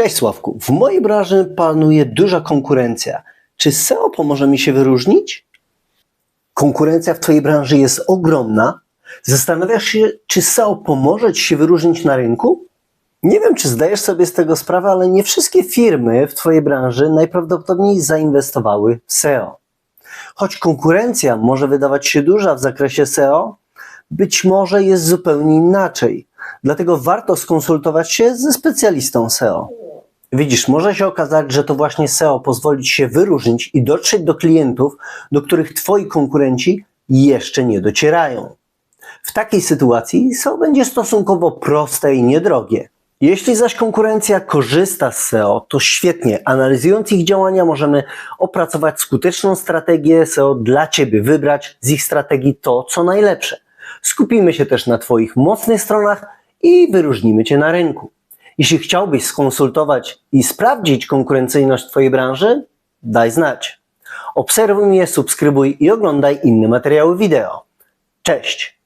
Cześć Sławku, w mojej branży panuje duża konkurencja. Czy SEO pomoże mi się wyróżnić? Konkurencja w Twojej branży jest ogromna. Zastanawiasz się, czy SEO pomoże Ci się wyróżnić na rynku? Nie wiem, czy zdajesz sobie z tego sprawę, ale nie wszystkie firmy w Twojej branży najprawdopodobniej zainwestowały w SEO. Choć konkurencja może wydawać się duża w zakresie SEO, być może jest zupełnie inaczej. Dlatego warto skonsultować się ze specjalistą SEO. Widzisz, może się okazać, że to właśnie SEO pozwoli Ci się wyróżnić i dotrzeć do klientów, do których Twoi konkurenci jeszcze nie docierają. W takiej sytuacji SEO będzie stosunkowo proste i niedrogie. Jeśli zaś konkurencja korzysta z SEO, to świetnie. Analizując ich działania, możemy opracować skuteczną strategię SEO dla Ciebie, wybrać z ich strategii to, co najlepsze. Skupimy się też na Twoich mocnych stronach i wyróżnimy Cię na rynku. Jeśli chciałbyś skonsultować i sprawdzić konkurencyjność Twojej branży, daj znać. Obserwuj mnie, subskrybuj i oglądaj inne materiały wideo. Cześć!